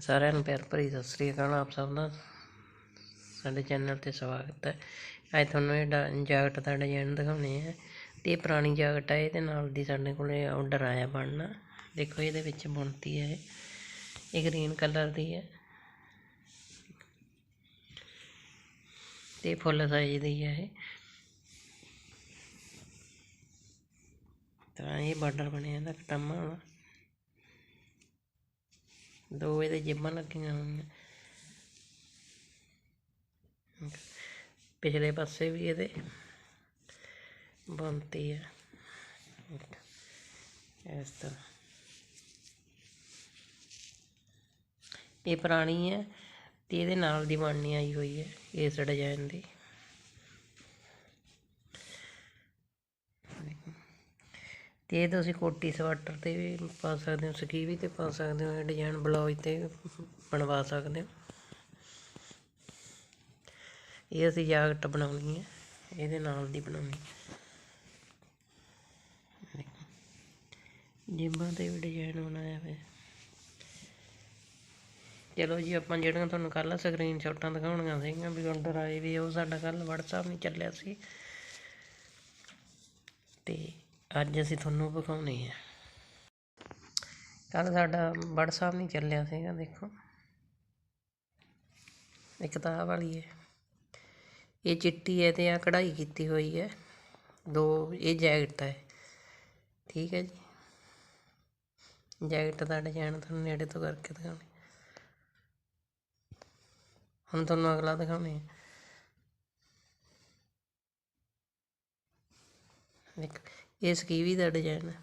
ਸਾਰਿਆਂ ਨੂੰ ਪਿਆਰ ਭਰੀ ਸਤਿ ਸ੍ਰੀ ਅਕਾਲ ਆਪ ਸਭ ਦਾ। ਸਾਡੇ ਚੈਨਲ ਤੇ ਸਵਾਗਤ ਹੈ। ਅੱਜ ਤੁਹਾਨੂੰ ਇਹ ਡਾ- ਜੈਕਟ ਦਾ ਡਿਜ਼ਾਈਨ ਦਿਖਾਉਣੇ ਆ ਤੇ ਇਹ ਪੁਰਾਣੀ ਜੈਕਟ ਹੈ, ਇਹਦੇ ਨਾਲ ਦੀ ਸਾਡੇ ਕੋਲੇ ਆਰਡਰ ਆਇਆ ਬਣਨਾ। ਦੇਖੋ ਇਹਦੇ ਵਿੱਚ ਬੁਣਤੀ ਹੈ ਇਹ। ਇਹ ਗ੍ਰੀਨ ਕਲਰ ਦੀ ਹੈ। ਤੇ ਫੁੱਲ ਸਾਈਜ਼ ਦੀ ਹੈ ਇਹ। ਤਾਂ ਇਹ ਬਾਰਡਰ ਬਣਿਆ ਇਹਦਾ ਕਟਾਮਾ ਵਾਲਾ। ਦੋ ਇਹਦੇ ਜੇਬਾਂ ਲੱਗੀਆਂ ਹੋਈਆਂ। ਪਿਛਲੇ ਪਾਸੇ ਵੀ ਇਹਦੇ ਬੰਤੀ ਹੈ ਇਸ ਤਰ੍ਹਾਂ। ਇਹ ਪੁਰਾਣੀ ਹੈ ਤੇ ਇਹਦੇ ਨਾਲ ਦੀ ਬਣਨੀ ਆਈ ਹੋਈ ਹੈ ਇਸ ਡਿਜ਼ਾਈਨ ਦੀ। ਅਤੇ ਇਹ ਤੁਸੀਂ ਕੋਟੀ ਸਵੈਟਰ ਤੇ ਵੀ ਪਾ ਸਕਦੇ ਹੋ ਸਕੀਵੀ ਤੇ ਪਾ ਸਕਦੇ ਹੋ ਇਹ ਡਿਜ਼ਾਇਨ ਬਲੌਜ ਤੇ ਵੀ ਬਣਵਾ ਸਕਦੇ ਹੋ। ਇਹ ਅਸੀਂ ਜਾਕਟ ਬਣਾਉਣੀ ਹੈ, ਇਹਦੇ ਨਾਲ ਦੀ ਬਣਾਉਣੀ ਜਿੰਬਾਂ ਤੇ ਵੀ ਡਿਜ਼ਾਈਨ ਬਣਾਇਆ ਹੋਇਆ। ਚਲੋ ਜੀ, ਆਪਾਂ ਜਿਹੜੀਆਂ ਤੁਹਾਨੂੰ ਕੱਲ ਸਕਰੀਨਸ਼ਾਟਾਂ ਦਿਖਾਉਣੀਆਂ ਸੀਗੀਆਂ ਵੀ ਆਰਡਰ ਆਏ ਵੀ ਉਹ ਸਾਡਾ ਕੱਲ WhatsApp ਨਹੀਂ ਚੱਲਿਆ ਸੀ। ਤੇ ਅੱਜ ਅਸੀਂ ਤੁਹਾਨੂੰ ਵਿਖਾਉਣੇ ਹੈ। ਕੱਲ ਸਾਡਾ WhatsApp ਨਹੀਂ ਚੱਲਿਆ ਸੀਗਾ, ਦੇਖੋ। ਇੱਕ ਤਾਂ ਵਾਲੀ ਹੈ। ਇਹ ਚਿੱਟੀ ਹੈ ਤੇ ਆ ਕਢਾਈ ਕੀਤੀ ਹੋਈ ਹੈ। ਦੋ, ਇਹ ਜੈਕਟ ਹੈ। ਠੀਕ ਹੈ ਜੀ। ਜੈਕਟ ਦਾ ਡਿਜ਼ਾਈਨ ਤੁਹਾਨੂੰ ਨੇੜੇ ਤੋਂ ਕਰਕੇ ਦਿਖਾਉਣੇ। ਹੁਣ ਤੁਹਾਨੂੰ ਅਗਲਾ ਦਿਖਾਉਣੇ ਆ ਦੇਖ ਇਹ ਸਕੀਵੀ ਦਾ ਡਿਜ਼ਾਈਨ ਹੈ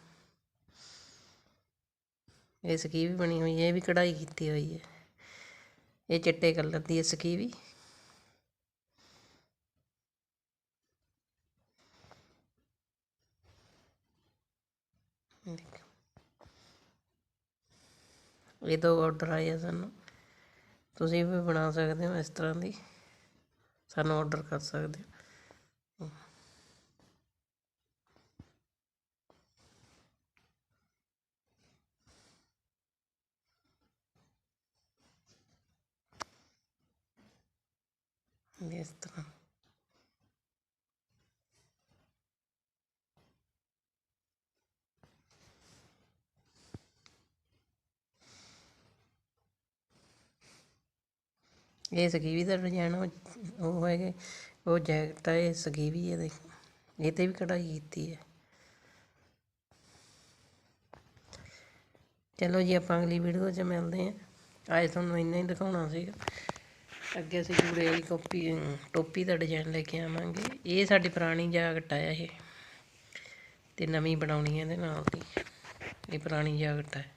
ਇਹ ਸਕੀਵੀ ਬਣੀ ਹੋਈ ਹੈ, ਇਹ ਵੀ ਕਢਾਈ ਕੀਤੀ ਹੋਈ ਹੈ। ਇਹ ਚਿੱਟੇ ਕਲਰ ਦੀ ਹੈ ਸਕੀਵੀ ਇਹ ਦੋ ਆਰਡਰ ਆਏ ਆ ਸਾਨੂੰ। ਤੁਸੀਂ ਵੀ ਬਣਾ ਸਕਦੇ ਹੋ ਇਸ ਤਰ੍ਹਾਂ ਦੀ। ਸਾਨੂੰ ਆਰਡਰ ਕਰ ਸਕਦੇ ਹੋ। ਇਸ ਤਰ੍ਹਾਂ ਇਹ ਸਕੀਵੀ ਦਾ ਡਿਜ਼ਾਈਨ ਉਹ ਉਹ ਹੈਗੇ। ਉਹ ਜੈਕਟ ਹੈ ਇਹ ਸਕੀਵੀ ਹੈ ਦੇਖੋ। ਇਹ ਤੇ ਵੀ ਕਢਾਈ ਕੀਤੀ ਹੈ ਚਲੋ ਜੀ, ਆਪਾਂ ਅਗਲੀ ਵੀਡੀਓ 'ਚ ਮਿਲਦੇ ਹਾਂ। ਅੱਜ ਤੁਹਾਨੂੰ ਇੰਨਾ ਹੀ ਦਿਖਾਉਣਾ ਸੀਗਾ। ਅੱਗੇ ਅਸੀਂ ਜੂੜੇ ਵਾਲੀ ਕਾਪੀ ਟੋਪੀ ਦਾ ਡਿਜ਼ਾਈਨ ਲੈ ਕੇ ਆਵਾਂਗੇ। ਇਹ ਸਾਡੀ ਪੁਰਾਣੀ ਜਾਗਟ ਹੈ ਇਹ। ਤੇ ਨਵੀਂ ਬਣਾਉਣੀ ਹੈ ਇਹਦੇ ਨਾਲ ਦੀ। ਇਹ ਪੁਰਾਣੀ ਜਾਗਟ ਹੈ